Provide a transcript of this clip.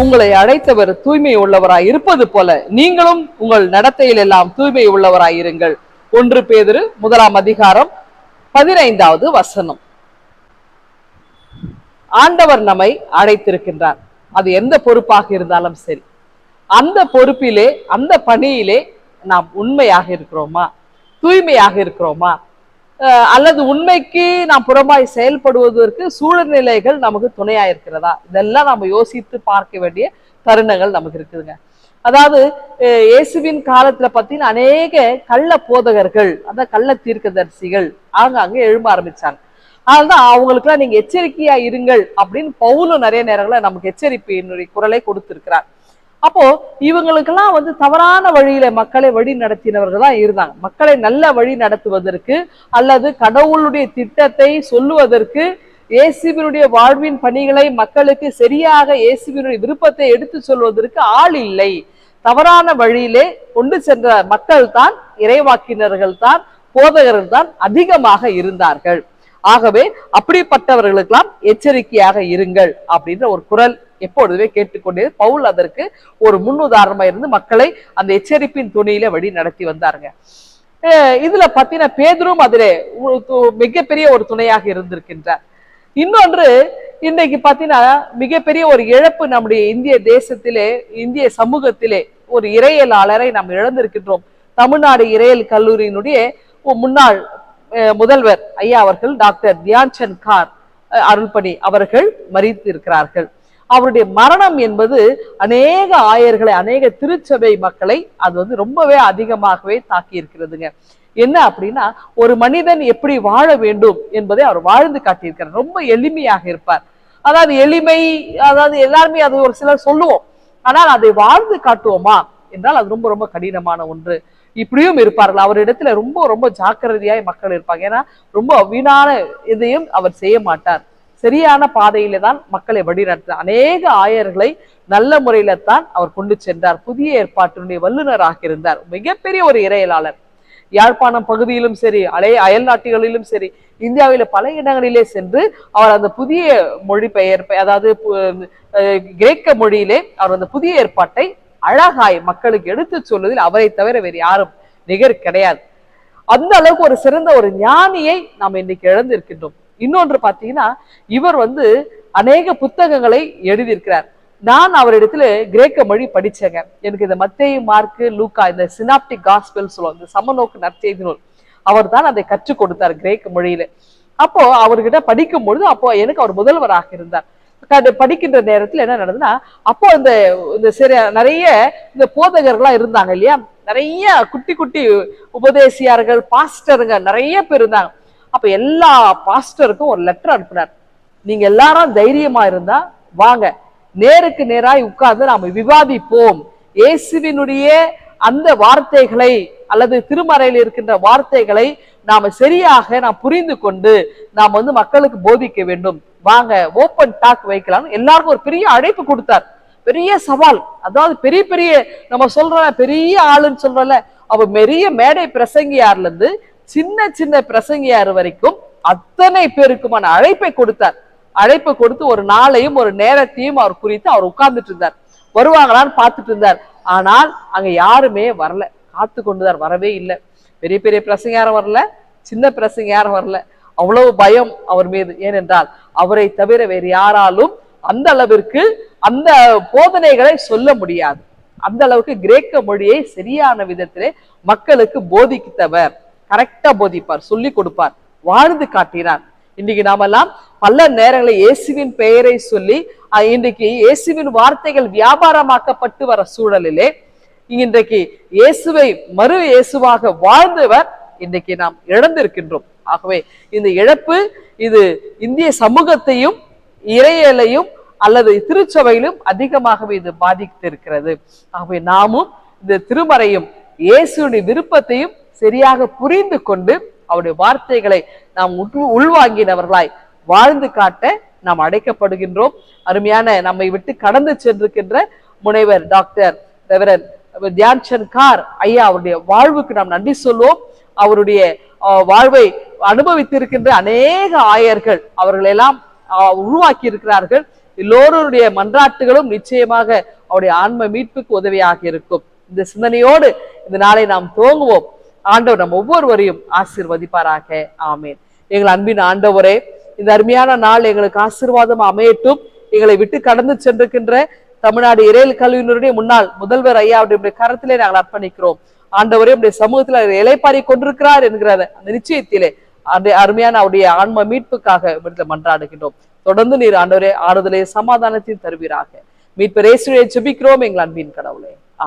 உங்களை அழைத்தவர் தூய்மை உள்ளவராய் இருப்பது போல நீங்களும் உங்கள் நடத்தையில் எல்லாம் தூய்மை உள்ளவராய் இருங்கள். ஒன்று பேதிரு முதலாம் அதிகாரம் பதினைந்தாவது வசனம். ஆண்டவர் நம்மை அழைத்திருக்கின்றார். அது எந்த பொறுப்பாக இருந்தாலும் சரி. அந்த பொறுப்பிலே அந்த பணியிலே நாம் உண்மையாக இருக்கிறோமா? தூய்மையாக இருக்கிறோமா? அல்லது உண்மைக்கு நாம் புறமாய் செயல்படுவதற்கு சூழ்நிலைகள் நமக்கு துணையா இருக்கிறதா இதெல்லாம் நம்ம யோசித்து பார்க்க வேண்டிய தருணங்கள் நமக்கு இருக்குதுங்க. அதாவது அஹ் இயேசுவின் காலத்துல பார்த்தீங்கன்னா அநேக கள்ள போதகர்கள் அந்த கள்ள தீர்க்கதரிசிகள் ஆங்காங்க எழும்ப ஆரம்பிச்சாங்க. அதனால்தான் அவங்களுக்குலாம் நீங்க எச்சரிக்கையா இருங்கள் அப்படின்னு பவுலும் நிறைய நேரங்களில் நமக்கு எச்சரிப்பினுடைய குரலை கொடுத்திருக்கிறார். அப்போ இவங்களுக்கெல்லாம் வந்து தவறான வழியில மக்களை வழி நடத்தினவர்கள் தான் இருந்தாங்க. மக்களை நல்ல வழி நடத்துவதற்கு அல்லது கடவுளுடைய திட்டத்தை சொல்லுவதற்கு இயேசுவினுடைய வாழ்வின் பணிகளை மக்களுக்கு சரியாக இயேசுவினுடைய விருப்பத்தை எடுத்து சொல்வதற்கு ஆள் இல்லை. தவறான வழியிலே கொண்டு சென்ற மக்கள் தான் இறைவாக்கினர்கள் தான் போதகர்கள் தான் அதிகமாக இருந்தார்கள். ஆகவே அப்படிப்பட்டவர்களுக்கெல்லாம் எச்சரிக்கையாக இருங்கள் அப்படின்ற ஒரு குரல் எப்பொழுதுமே கேட்டுக்கொண்டே பவுல் அதற்கு ஒரு முன்னுதாரணமா இருந்து மக்களை அந்த எச்சரிப்பின் துணியில வழி நடத்தி வந்தாருங்க. அஹ் இதுல பாத்தீங்கன்னா பேதரும் அதிலே மிகப்பெரிய ஒரு துணையாக இருந்திருக்கின்றார். இன்னொன்று இன்னைக்கு பாத்தீங்கன்னா மிகப்பெரிய ஒரு இழப்பு நம்முடைய இந்திய தேசத்திலே இந்திய சமூகத்திலே ஒரு இறையலாளரை நாம் இழந்திருக்கின்றோம். தமிழ்நாடு இறையல் கல்லூரியினுடைய முன்னாள் அஹ், முதல்வர் ஐயா அவர்கள் டாக்டர் தியான்சந்த் கார் அஹ், அருள்பணி அவர்கள் மறித்து இருக்கிறார்கள் அவருடைய மரணம் என்பது அநேக ஆயர்களை அநேக திருச்சபை மக்களை அது வந்து ரொம்பவே அதிகமாகவே தாக்கி இருக்கிறதுங்க என்ன அப்படின்னா ஒரு மனிதன் எப்படி வாழ வேண்டும் என்பதை அவர் வாழ்ந்து காட்டியிருக்கிறார். ரொம்ப எளிமையாக இருப்பார். அதாவது எளிமை அதாவது எல்லாருமே அது ஒரு சிலர் சொல்லுவோம். ஆனால் அதை வாழ்ந்து காட்டுவோமா என்றால் அது ரொம்ப ரொம்ப கடினமான ஒன்று. இப்படியும் இருப்பார்கள். அவரிடத்துல ரொம்ப ரொம்ப ஜாக்கிரதையாய் மக்கள் இருப்பாங்க. ஏன்னா ரொம்ப வீணான இதையும் அவர் செய்ய மாட்டார். சரியான பாதையில தான் மக்களை வழிநடத்தினார் அநேக ஆயர்களை நல்ல முறையில தான் அவர் கொண்டு சென்றார். புதிய ஏற்பாட்டினுடைய வல்லுநராக இருந்தார். மிகப்பெரிய ஒரு இறையலாளர். யாழ்ப்பாணம் பகுதியிலும் சரி அலைய அயல் நாட்டுகளிலும் சரி இந்தியாவில பல இடங்களிலே சென்று அவர் அந்த புதிய மொழிபெயர்ப்பை அதாவது கிரேக்க மொழியிலே அவர் அந்த புதிய ஏற்பாட்டை அழகாய் மக்களுக்கு எடுத்து சொல்வதில் அவரை தவிர வேறு யாரும் நிகர் கிடையாது. அந்த அளவுக்கு ஒரு சிறந்த ஒரு ஞானியை நாம் இன்னைக்கு இழந்திருக்கின்றோம். இன்னொன்று பார்த்தீங்கன்னா இவர் வந்து அநேக புத்தகங்களை எழுதியிருக்கிறார். நான் அவரிடத்துல கிரேக்க மொழி படிச்சேங்க. எனக்கு இந்த மத்தேயு மார்க்கு லூக்கா இந்த சினாப்டிக் காஸ்பெல் சொல்லுவோம் இந்த சமநோக்கு நற்செய்தி நூல் அவர் தான் அதை கற்றுக் கொடுத்தார் கிரேக்க மொழியில. அப்போ அவர்கிட்ட படிக்கும் பொழுது அப்போ எனக்கு அவர் முதல்வராக இருந்தார். அது படிக்கின்ற நேரத்தில் என்ன நடந்ததுன்னா அப்போ இந்த இந்த சிறிய நிறைய இந்த போதகர்கள்லாம் இருந்தாங்க இல்லையா? நிறைய குட்டி குட்டி உபதேசியார்கள் பாஸ்டருங்க நிறைய பேர் இருந்தாங்க. அப்ப எல்லா பாஸ்டருக்கும் ஒரு லெட்டர் அனுப்புனார். நீங்க எல்லாரும் தைரியமா இருந்தா வாங்க. நேருக்கு நேராய் உட்கார்ந்து நாம விவாதிப்போம். இயேசுவினுடைய அந்த வார்த்தைகளை அல்லது திருமறையில் இருக்கின்ற வார்த்தைகளை நாம சரியாக நாம் புரிந்து கொண்டு நாம் வந்து மக்களுக்கு போதிக்க வேண்டும். வாங்க ஓப்பன் டாக் வைக்கலாம் எல்லாருக்கும் ஒரு பெரிய அழைப்பு கொடுத்தார். பெரிய சவால். அதாவது பெரிய பெரிய நம்ம சொல்ற பெரிய ஆளுன்னு சொல்றல அவ பெரிய மேடை பிரசங்கியார்ல இருந்து சின்ன சின்ன பிரசங்கியார் வரைக்கும் அத்தனை பேருக்குமான அழைப்பை கொடுத்தார். அழைப்பை கொடுத்து ஒரு நாளையும் ஒரு நேரத்தையும் அவர் குறித்து அவர் உட்கார்ந்துட்டு இருந்தார். வருவாங்களான்னு பார்த்துட்டு இருந்தார். ஆனால் அங்க யாருமே வரல. காத்து கொண்டுதார் வரவே இல்லை. பெரிய பெரிய பிரசங்க யாரும் வரல சின்ன பிரசங்க யாரும் வரல. அவ்வளவு பயம் அவர் மீது. ஏனென்றால் அவரை தவிர வேறு யாராலும் அந்த அளவிற்கு அந்த போதனைகளை சொல்ல முடியாது. அந்த அளவுக்கு கிரேக்க மொழியை சரியான விதத்திலே மக்களுக்கு போதித்தவர். கரெக்டா போதிப்பார் சொல்லி கொடுப்பார் வாழ்ந்து காட்டினார். இன்னைக்கு நாமெல்லாம் பல நேரங்களில் இயேசுவின் பெயரை சொல்லி இன்றைக்கு இயேசுவின் வார்த்தைகள் வியாபாரமாக்கப்பட்டு வர சூழலிலே இன்றைக்கு இயேசுவை மறு இயேசுவாக வாழ்ந்தவர் இன்றைக்கு நாம் இழந்திருக்கின்றோம். ஆகவே இந்த இழப்பு இது இந்திய சமூகத்தையும் இறையலையும் அல்லது திருச்சபையிலும் அதிகமாகவே இது பாதித்திருக்கிறது. ஆகவே நாமும் இந்த திருமறையும் இயேசுடைய விருப்பத்தையும் சரியாக புரிந்து கொண்டு அவருடைய வார்த்தைகளை நாம் உள்- உள்வாங்கினவர்களாய் வாழ்ந்து காட்ட நாம் அடைக்கப்படுகின்றோம். அருமையான நம்மை விட்டு கடந்து சென்றிருக்கின்ற முனைவர் டாக்டர் ரெவரன் தியான்சந்த் கார் ஐயா அவருடைய வாழ்வுக்கு நாம் நன்றி சொல்வோம் அவருடைய அஹ், வாழ்வை அனுபவித்திருக்கின்ற அநேக ஆயர்கள் அவர்களெல்லாம் ஆஹ் உருவாக்கி இருக்கிறார்கள் எல்லோருடைய மன்றாட்டுகளும் நிச்சயமாக அவருடைய ஆன்ம மீட்புக்கு உதவியாக இருக்கும். இந்த சிந்தனையோடு இந்த நாளை நாம் துவங்குவோம். ஆண்டவர் நம்ம ஒவ்வொருவரையும் ஆசீர்வதிப்பாராக. ஆமேன். எங்கள் அன்பின் ஆண்டவரே இந்த அருமையான நாள் எங்களுக்கு ஆசீர்வாதம் அமையட்டும். எங்களை விட்டு கடந்து சென்றிருக்கின்ற தமிழ்நாடு இறையல் கல்வியினருடைய முன்னாள் முதல்வர் ஐயா அவருடைய கரத்திலே நாங்கள் அர்ப்பணிக்கிறோம். ஆண்டவரே உடைய சமூகத்தில் இலைப்பாரி கொண்டிருக்கிறார் என்கிற அந்த நிச்சயத்திலே அந்த அருமையான அவருடைய ஆன்ம மீட்புக்காக விடுதலை மன்றாடுகின்றோம். தொடர்ந்து நீர் ஆண்டவரே ஆறுதலே சமாதானத்தையும் தருவீராக. ரேசுவையை சுபிக்கிறோம் எங்கள் அன்பின் கடவுளே. ஆ